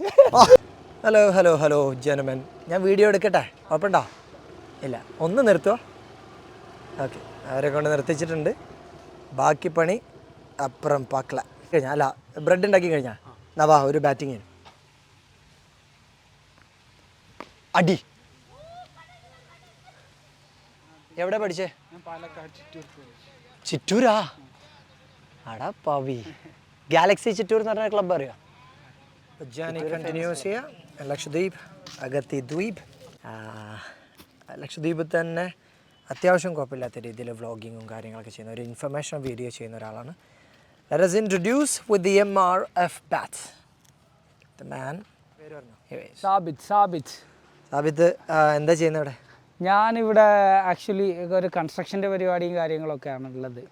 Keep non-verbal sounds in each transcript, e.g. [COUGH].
[LAUGHS] Hello hello hello ജനമൻ ഞാൻ video എടുക്കട്ടെ? കുഴപ്പമുണ്ടോ ഇല്ല. ഒന്ന് നിർത്തുക ഓക്കെ അവരെ കൊണ്ട് നിർത്തിച്ചിട്ടുണ്ട്. ബാക്കി പണി അപ്പുറം പാക്കള കഴിഞ്ഞാൽ അല്ല ബ്രെഡ് ഉണ്ടാക്കി കഴിഞ്ഞാൽ നവാ ഒരു ബാറ്റിങ് അടി. എവിടെ പഠിച്ചേ? ചിറ്റൂരാ? അടാ പവി. ഗാലക്സി ചിറ്റൂർ എന്ന് പറഞ്ഞ ക്ലബ് അറിയോ? ഉജ്ജാനി continues here. ലക്ഷദ്വീപ് അഗത്തി ദ്വീപ് ആ, ലക്ഷദ്വീപിൽ തന്നെ അത്യാവശ്യം കുഴപ്പമില്ലാത്ത രീതിയിൽ വ്ളോഗിങ്ങും കാര്യങ്ങളൊക്കെ ചെയ്യുന്ന ഒരു ഇൻഫർമേഷൻ വീഡിയോ ചെയ്യുന്ന ഒരാളാണ്. Let introduce with the M R F bat the man പേര് സാബിത് സാബിത്ത് എന്താ ചെയ്യുന്നത് ഇവിടെ ഞാനിവിടെ ആക്ച്വലി ഒരു കൺസ്ട്രക്ഷന്റെ പരിപാടിയും കാര്യങ്ങളൊക്കെയാണ് ഉള്ളത്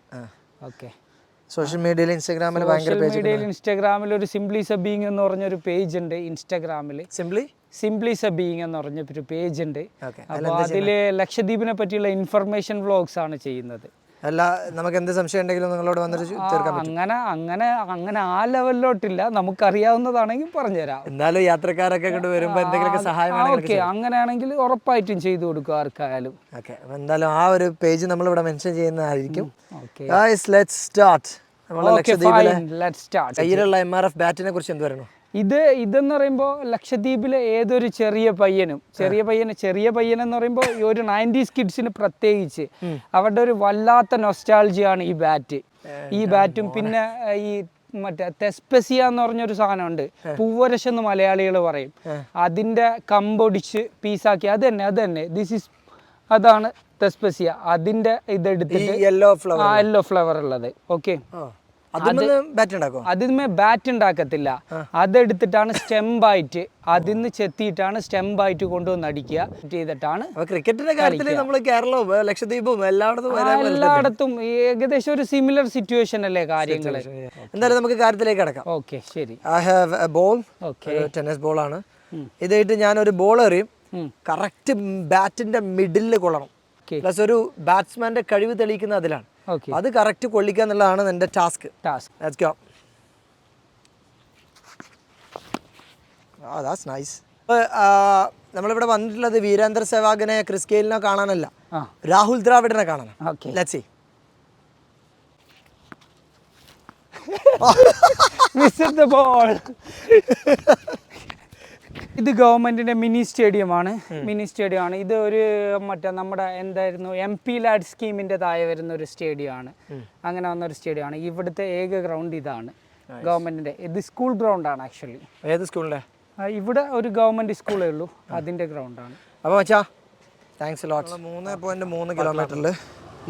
ഓക്കെ സോഷ്യൽ മീഡിയയിൽ ഇൻസ്റ്റാഗ്രാമിൽ ഭയങ്കര മീഡിയയിൽ ഇൻസ്റ്റാഗ്രാമിൽ ഒരു സിംപ്ലി സബീങ് എന്ന് പറഞ്ഞൊരു പേജ് ഉണ്ട് ഇൻസ്റ്റാഗ്രാമിൽ സിംപ്ലി സിംപ്ലി സബീങ് എന്ന് പറഞ്ഞ ഒരു പേജ് ഉണ്ട് അപ്പോൾ അതിൽ ലക്ഷദ്വീപിനെ പറ്റിയുള്ള ഇൻഫർമേഷൻ വ്ളോഗ്സ് ആണ് ചെയ്യുന്നത്. അല്ല നമുക്ക് എന്ത് സംശയം ഉണ്ടെങ്കിലും നിങ്ങളോട് വന്നിട്ട് പറ്റും. അങ്ങനെ അങ്ങനെ അങ്ങനെ ആ ലെവലിലോട്ടില്ല നമുക്കറിയാവുന്നതാണെങ്കിൽ പറഞ്ഞുതരാം. എന്നാലും യാത്രക്കാരൊക്കെ ഇങ്ങോട്ട് വരുമ്പോൾ എന്തെങ്കിലും സഹായം ഓക്കെ അങ്ങനെയാണെങ്കിൽ ഉറപ്പായിട്ടും ചെയ്തു കൊടുക്കും ആർക്കായാലും. ഓക്കെ എന്തായാലും ആ ഒരു പേജ് നമ്മൾ ഇവിടെ മെൻഷൻ ചെയ്യുന്നതായിരിക്കും ലെറ്റ്സ് സ്റ്റാർട്ട് കയ്യിലുള്ള എം ആർ എഫ് ബാറ്റിനെ കുറിച്ച് എന്ത് പറയുന്നു? ഇത് ഇതെന്ന് പറയുമ്പോൾ ലക്ഷദ്വീപിലെ ഏതൊരു ചെറിയ പയ്യനും ചെറിയ പയ്യന് ചെറിയ പയ്യനെന്ന് പറയുമ്പോൾ ഈ ഒരു നയന്റീസ് കിഡ്സിന് പ്രത്യേകിച്ച് അവരുടെ ഒരു വല്ലാത്ത നൊസ്റ്റാൾജിയാണ് ഈ ബാറ്റ് ഈ ബാറ്റും പിന്നെ ഈ മറ്റേ തെസ്പെസിയ എന്ന് പറഞ്ഞൊരു സാധനമുണ്ട്. പൂവരശ് എന്ന് മലയാളികൾ പറയും. അതിന്റെ കമ്പൊടിച്ച് പീസാക്കി അത് തന്നെ അത് തന്നെ. ദിസ് ഇസ് അതാണ് തെസ്പെസിയ അതിന്റെ ഈ ഇതെടുത്തിട്ട് യെല്ലോ ഫ്ലവർ യെല്ലോ ഫ്ലവർ ഉള്ളത്. ഓക്കെ അതിന്മേ ബാറ്റ് ഉണ്ടാക്കത്തില്ല. അതെടുത്തിട്ടാണ് സ്റ്റെമ്പായിട്ട് അതിന്ന് ചെത്തിയിട്ടാണ് സ്റ്റെമ്പായിട്ട് കൊണ്ടുവന്ന് അടിക്കുക. ചെയ്തിട്ടാണ് ക്രിക്കറ്റിന്റെ കാര്യത്തിൽ നമ്മൾ കേരളവും ലക്ഷദ്വീപും എല്ലായിടത്തും എല്ലായിടത്തും. ഏകദേശം ഒരു സിമിലർ സിറ്റുവേഷൻ അല്ലേ കാര്യങ്ങൾ എന്തായാലും നമുക്ക് കാര്യത്തിലേക്ക് കിടക്കാം. ഓക്കെ ശരി. I have a ball okay tennis ആണ്. ഇതായിട്ട് ഞാൻ ഒരു ബോൾ എറിയും. കറക്റ്റ് ബാറ്റിന്റെ മിഡിലിൽ കൊള്ളണം. പ്ലസ് ഒരു ബാറ്റ്സ്മാന്റെ കഴിവ് തെളിയിക്കുന്ന അതിലാണ്. അത് കറക്റ്റ് കൊള്ളിക്കുക എന്നുള്ളതാണ് എന്റെ ടാസ്ക് ടാസ്ക് ആ ദാറ്റ്സ് നൈസ് നമ്മളിവിടെ വന്നിട്ടുള്ളത് വീരേന്ദ്ര സെവാഗിനെ ക്രിസ് ഗെയിലിനെ കാണാനല്ല. രാഹുൽ ദ്രാവിഡിനെ കാണാൻ okay let's see miss the ball ഇത് ഗവൺമെന്റിന്റെ മിനി സ്റ്റേഡിയം ആണ് മിനി സ്റ്റേഡിയം ആണ് ഇത് ഒരു മറ്റേ നമ്മുടെ എന്തായിരുന്നു എം പി ലാഡ് സ്കീമിന്റെ താഴെ വരുന്ന ഒരു സ്റ്റേഡിയം ആണ് അങ്ങനെ വന്ന ഒരു സ്റ്റേഡിയം ആണ് ഇവിടുത്തെ ഏക ഗ്രൗണ്ട് ഇതാണ് ഗവൺമെന്റിന്റെ. ഇത് സ്കൂൾ ഗ്രൗണ്ട് ആണ് ആക്ച്വലി. ഏത് സ്കൂളിലെ ഇവിടെ ഒരു ഗവൺമെന്റ് സ്കൂളേ ഉള്ളൂ. അതിന്റെ ഗ്രൗണ്ട് ആണ് അപ്പോൾ മച്ചാ താങ്ക്സ് ലോട്ട് മൂന്ന് പോയിന്റ് മൂന്ന് കിലോമീറ്ററിൽ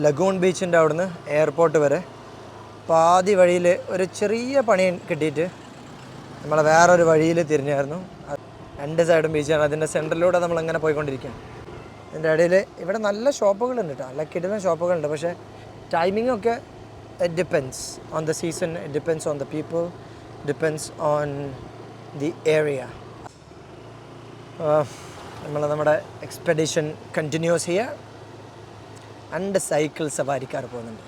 ലഗൂൺ ബീച്ചിന്റെ അവിടുന്ന് എയർപോർട്ട് വരെ പാതി വഴിയിൽ ഒരു ചെറിയ പണി കിട്ടിയിട്ട് നമ്മളെ വേറൊരു വഴിയിൽ തിരിഞ്ഞായിരുന്നു. രണ്ട് സൈഡും ബീച്ചാണ് അതിന്റെ സെന്ററിലൂടെ നമ്മൾ അങ്ങനെ പോയിക്കൊണ്ടിരിക്കുകയാണ്. ഇതിന്റെ ഇടയിൽ ഇവിടെ നല്ല ഷോപ്പുകളുണ്ട് കേട്ടോ നല്ല കിടിലൻ ഷോപ്പുകളുണ്ട് പക്ഷേ ടൈമിംഗ് ഒക്കെ it depends on the season it depends on the people depends on the area നമ്മൾ നമ്മുടെ എക്സ്പെഡിഷൻ കണ്ടിന്യൂസ് ചെയ്യുക രണ്ട് സൈക്കിൾ സവാരിക്കാർ പോകുന്നുണ്ട്.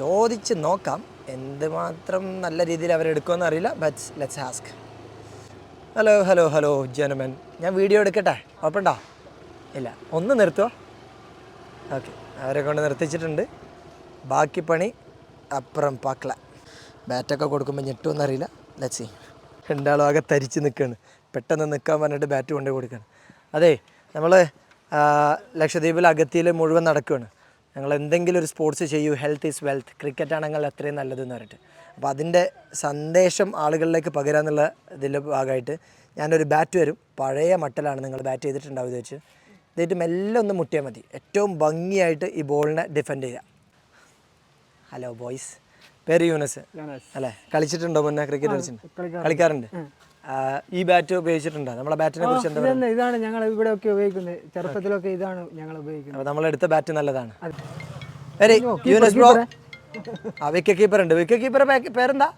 ചോദിച്ച് നോക്കാം എന്തുമാത്രം നല്ല രീതിയിൽ അവരെടുക്കുമെന്ന് അറിയില്ല but let's ask hello hello hello ജനമൻ ഞാൻ വീഡിയോ എടുക്കട്ടെ? കുഴപ്പമുണ്ടോ ഇല്ല. ഒന്ന് നിർത്തുമോ ഓക്കെ അവരെ കൊണ്ട് നിർത്തിച്ചിട്ടുണ്ട്. ബാക്കി പണി അപ്പുറം പാക്കല ബാറ്റൊക്കെ കൊടുക്കുമ്പോൾ ഞെട്ടുമെന്ന് അറിയില്ല ലച്ചി രണ്ടാളും ആകെ തരിച്ച് നിൽക്കുകയാണ് പെട്ടെന്ന് നിൽക്കാൻ പറഞ്ഞിട്ട് ബാറ്റ് കൊണ്ടു കൊടുക്കുകയാണ് അതെ നമ്മൾ ലക്ഷദ്വീപിൽ അഗത്തിയിൽ മുഴുവൻ നടക്കുകയാണ് ഞങ്ങൾ എന്തെങ്കിലും ഒരു സ്പോർട്സ് ചെയ്യൂ. ഹെൽത്ത് ഈസ് വെൽത്ത് ക്രിക്കറ്റ് ആണെങ്കിൽ അത്രയും നല്ലതെന്ന് പറഞ്ഞിട്ട്. അപ്പോൾ അതിന്റെ സന്ദേശം ആളുകളിലേക്ക് പകരാന്നുള്ള ഇതിന്റെ ഭാഗമായിട്ട് ഞാനൊരു ബാറ്റ് വരും. പഴയ മട്ടലാണ് നിങ്ങൾ ബാറ്റ് ചെയ്തിട്ടുണ്ടാവും ഇത് വെച്ച്. ഇതായിട്ട് മെല്ലെ ഒന്ന് മുട്ടിയാൽ മതി. ഏറ്റവും ഭംഗിയായിട്ട് ഈ ബോളിനെ ഡിഫെൻഡ് ചെയ്യുക. ഹലോ ബോയ്സ് പേര് യൂനസ്. അല്ലേ? കളിച്ചിട്ടുണ്ടോ മുന്നേ? ക്രിക്കറ്റ് കളിച്ചിട്ടുണ്ട് കളിക്കാറുണ്ട്. ഈ ബാറ്റ് ഉപയോഗിച്ചിട്ടുണ്ടോ? നമ്മളെ ബാറ്റിനെ കുറിച്ച് എന്താ ഇതാണ് ഞങ്ങൾ ഇവിടെ ഒക്കെ ഉപയോഗിക്കുന്നത്. ചെറുപ്പത്തിലൊക്കെ ഇതാണ് ഞങ്ങൾ ഉപയോഗിക്കുന്നത്. നമ്മളെടുത്ത ബാറ്റ് നല്ലതാണ്. യൂനസ് ബ്രോ. ആ വിക്കറ്റ് കീപ്പർ ഉണ്ട്. വിക്കറ്റ് കീപ്പറുടെ പേരെന്താ?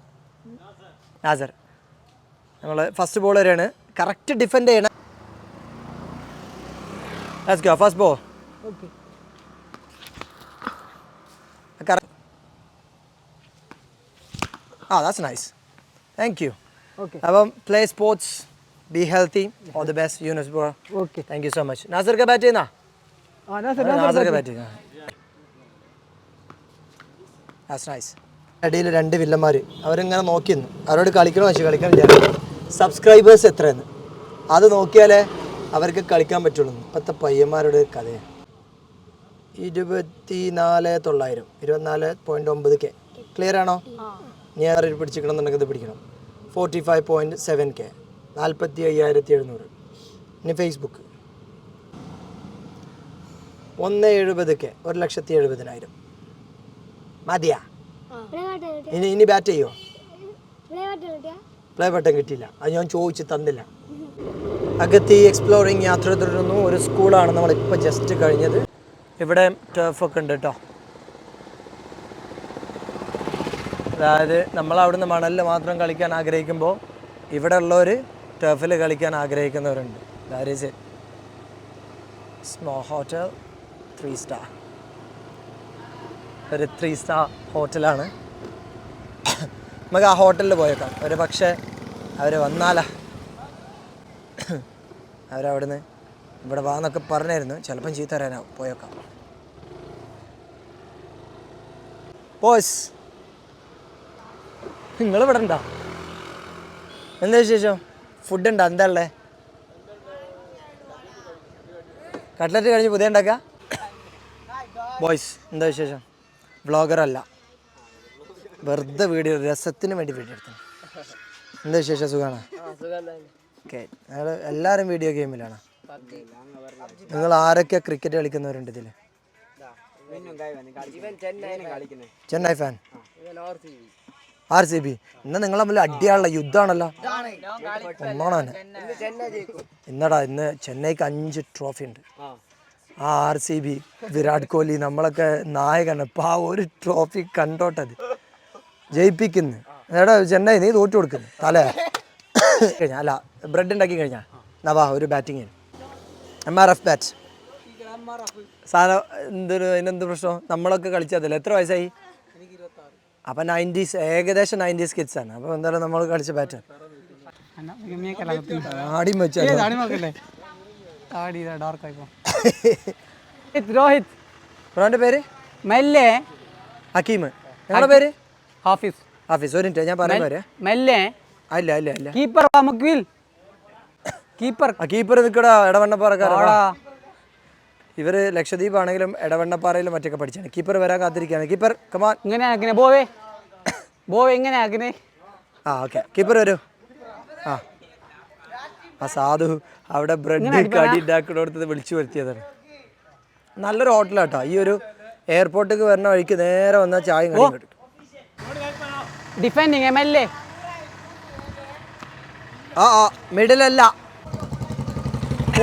നാസർ. നമ്മൾ ഫസ്റ്റ് ബോൾ വരെയാണ്. കറക്റ്റ് ഡിഫെൻഡ് ചെയ്യണം let's go first ball okay ആ that's nice thank you okay അപ്പം play sports be healthy all the best Yunus bro okay thank you so much നാസർക്ക് bat ചെയ്യുന്ന? നാസർക്ക ബാറ്റ് ചെയ്യുന്ന? നൈസ് ഇടയിൽ രണ്ട് വില്ലന്മാർ അവരിങ്ങനെ നോക്കിയിരുന്നു. അവരോട് കളിക്കണം കളിക്കണോ കളിക്കാൻ വിചാരിക്കും സബ്സ്ക്രൈബേഴ്സ് എത്രയെന്ന് അത് നോക്കിയാലേ അവർക്ക് കളിക്കാൻ പറ്റുള്ളൂ. ഇപ്പോഴത്തെ പയ്യന്മാരുടെ കഥയാണ് ഇരുപത്തി നാല് തൊള്ളായിരം. ഇരുപത്തിനാല് പോയിന്റ് ഒമ്പത് കെ ക്ലിയർ ആണോ? നീ ആരും പിടിച്ചിക്കണമെന്നുണ്ടെങ്കിൽ ഇത് പിടിക്കണം. Forty five point seven K നാൽപ്പത്തി അയ്യായിരത്തി എഴുന്നൂറ് ഇനി ഫേസ്ബുക്ക് ഒന്ന് എഴുപത് കെ ഒരു ലക്ഷത്തി എഴുപതിനായിരം. മതിയാ. ഇനി ഇനി ബാറ്റ് ചെയ്യോ? പ്ലേ ബട്ടൺ കിട്ടിയില്ല. അത് ഞാൻ ചോദിച്ച് തന്നില്ല. അകത്തി എക്സ്പ്ലോറിങ് യാത്ര തുടരുന്നു. ഒരു സ്കൂളാണ് നമ്മളിപ്പോൾ ജസ്റ്റ് കഴിഞ്ഞത്. ഇവിടെ ടേഫൊക്കെ ഉണ്ട് കേട്ടോ അതായത് നമ്മൾ അവിടുന്ന് മണലിൽ മാത്രം കളിക്കാൻ ആഗ്രഹിക്കുമ്പോൾ ഇവിടെ ഉള്ളവർ ടേഫിൽ കളിക്കാൻ ആഗ്രഹിക്കുന്നവരുണ്ട്. That is it small hotel three star ഒരു ത്രീ സ്റ്റാർ ഹോട്ടലാണ്. നമുക്ക് ആ ഹോട്ടലിൽ പോയേക്കാം ഒരു പക്ഷേ അവർ വന്നാലാ. അവരവിടുന്ന് ഇവിടെ വാന്നൊക്കെ പറഞ്ഞായിരുന്നു. ചിലപ്പം ചീത്ത തരാനാവും പോയേക്കാം ബോയ്സ് നിങ്ങൾ ഇവിടെ ഉണ്ടോ? എന്താ വിശേഷം? ഫുഡ് ഉണ്ടോ? എന്താ ഉള്ളേ? കട്ട്ലറ്റ് കഴിഞ്ഞ് പുതിയ ഉണ്ടാക്കുക? ബോയ്സ് എന്താ വിശേഷം? വ്ളോഗർ അല്ല വെറുതെ വീഡിയോ രസത്തിന് വേണ്ടി വീഡിയോ എടുത്തു. എന്താ വിശേഷം? സുഖമാണ് ഓക്കെ ഞങ്ങൾ എല്ലാവരും വീഡിയോ ഗെയിമിലാണ് നിങ്ങൾ ആരൊക്കെ ക്രിക്കറ്റ് കളിക്കുന്നവരുണ്ട് ഇതിൽ Chennai fan R C B ഇന്ന് നിങ്ങൾ തമ്മിൽ അടിയാണല്ലോ യുദ്ധമാണല്ലോ. ഒന്നാണ് ഇന്നടാ ഇന്ന് ചെന്നൈക്ക് അഞ്ച് ട്രോഫി ഉണ്ട്. ആ. R C B Virat Kohli നമ്മളൊക്കെ നായകനാണ്. ഇപ്പം ആ ഒരു ട്രോഫി കണ്ടോട്ടത്. ജയിപ്പിക്കുന്നു. എടാ ചെന്നൈ നീ തോറ്റു കൊടുക്കുന്നു. തല. കഴിഞ്ഞാൽ അല്ല ബ്രെഡ് ഉണ്ടാക്കി കഴിഞ്ഞാ. നവാ ഒരു batting M R F bat സാധനം എന്തൊരു അതിനെന്ത് പ്രശ്നം? നമ്മളൊക്കെ കളിച്ചതല്ലേ എത്ര വയസ്സായി? അപ്പം നയന്റീസ് ഏകദേശം നയന്റീസ് കിഡ്സ് ആണ്. അപ്പോൾ എന്തായാലും നമ്മൾ കളിച്ച ബാറ്റ് ആടിയും വെച്ചാൽ താടി ഡാർക്ക് ആയിപ്പോ. [LAUGHS] രോഹിത് ബ്രോന്റെ പേര്? മെല്ലെ. ഹക്കീം. നിങ്ങളുടെ പേര്? ഹാഫിസ്. ഹാഫിസ് ഒരു മിനിറ്റ് ഞാൻ പറയുന്ന വരെ മെല്ലെ. അല്ല അല്ല അല്ല. കീപ്പർ മക്വിൽ കീപ്പർ. കീപ്പർ നിൽക്കടാ ഇടവണ്ണപ്പാറക്കാരാ ഇവർ ലക്ഷദ്വീപ് ആണെങ്കിലും ഇടവണ്ണപ്പാറയിലും മറ്റൊക്കെ പഠിച്ചാണ്. കീപ്പർ വരാൻ കാത്തിരിക്കുകയാണ്. കീപ്പർ കമാൻ ഇങ്ങനെ ആക്കിനെ ബോവേ. ബോവേ എങ്ങനെ ആക്കിനെ. ആ ഓക്കെ കീപ്പർ വരൂ. ആ. ആ സാധു അവിടെ ബ്രെഡ് കടി ഉണ്ടാക്കണോടത്ത് വിളിച്ചു വരുത്തിയതാണ്. നല്ലൊരു ഹോട്ടലാട്ടോ. ഈ ഒരു എയർപോർട്ടിലേക്ക് വരുന്ന വഴിക്ക് നേരെ വന്നാൽ ചായ കടിയും എം ഡിഫെൻഡിങ് എ ആ ആ മിഡിലല്ല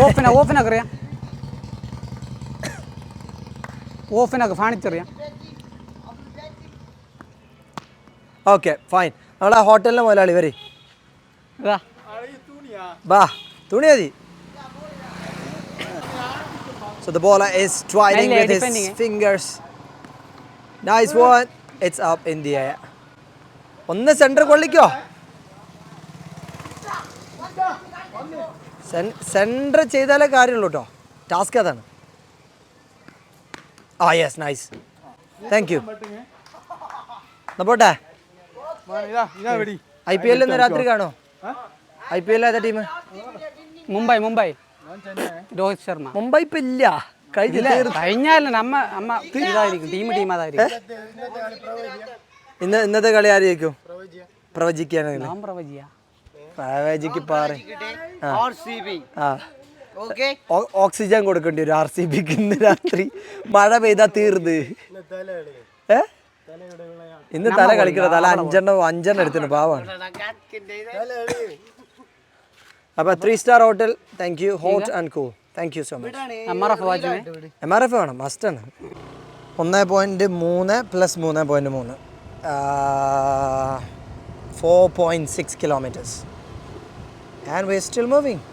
ഓഫിന ഓഫിനൊക്കെ അറിയാം ഓഫിനൊക്കെ ഫാണിച്ചറിയാം ഓക്കെ ഫൈൻ നമ്മളെ ഹോട്ടലിലെ മുതലാളി വരെ. ഇതാ. ബാ തുണി മതി. So the bowler is twirling with his fingers. Nice one. It's up in the air. ഒന്ന് സെന്റർ കൊള്ളിക്കോ? സെന്റർ ചെയ്താലേ കാര്യമുള്ളൂ കേട്ടോ ടാസ്ക് അതാണ്. ആ യെസ് നൈസ് താങ്ക് യു പോട്ടെ? ഐ പി എൽ ഇന്ന് രാത്രി കാണോ? ഐ പി എൽ ഏതാ ടീം മുംബൈ മുംബൈ. രോഹിത് ശർമ്മ. മുംബൈ ഇപ്പൊ ഇല്ല. കഴിഞ്ഞാലും നമ്മ അമ്മ ഇതായിരിക്കും ടീം ടീം അതായിരിക്കും. ഇന്ന് ഇന്നത്തെ കളി ആരെയായിരിക്കും പ്രവചിക്കാനെങ്കിൽ ഞാൻ പ്രവചിക്ക് പാറ. ഓക്സിജൻ കൊടുക്കേണ്ടി വരും ആർ സി ബിക്ക് ഇന്ന് രാത്രി. മഴ പെയ്താ തീർന്ന്. ഏ? ഇന്ന് തല കളിക്കണ തല അഞ്ചെണ്ണം അഞ്ചെണ്ണം എടുത്തിട്ടുണ്ട് പാവാണ്. അപ്പൊ three star hotel thank you hot and cool thank you so much നമ്മറ വാച്ചിനെ എം ആർ എഫ് വേണം മസ്റ്റാണ് ഒന്ന് പോയിന്റ് മൂന്ന് പ്ലസ് മൂന്ന് പോയിന്റ് മൂന്ന്. Four point six kilometres and we still moving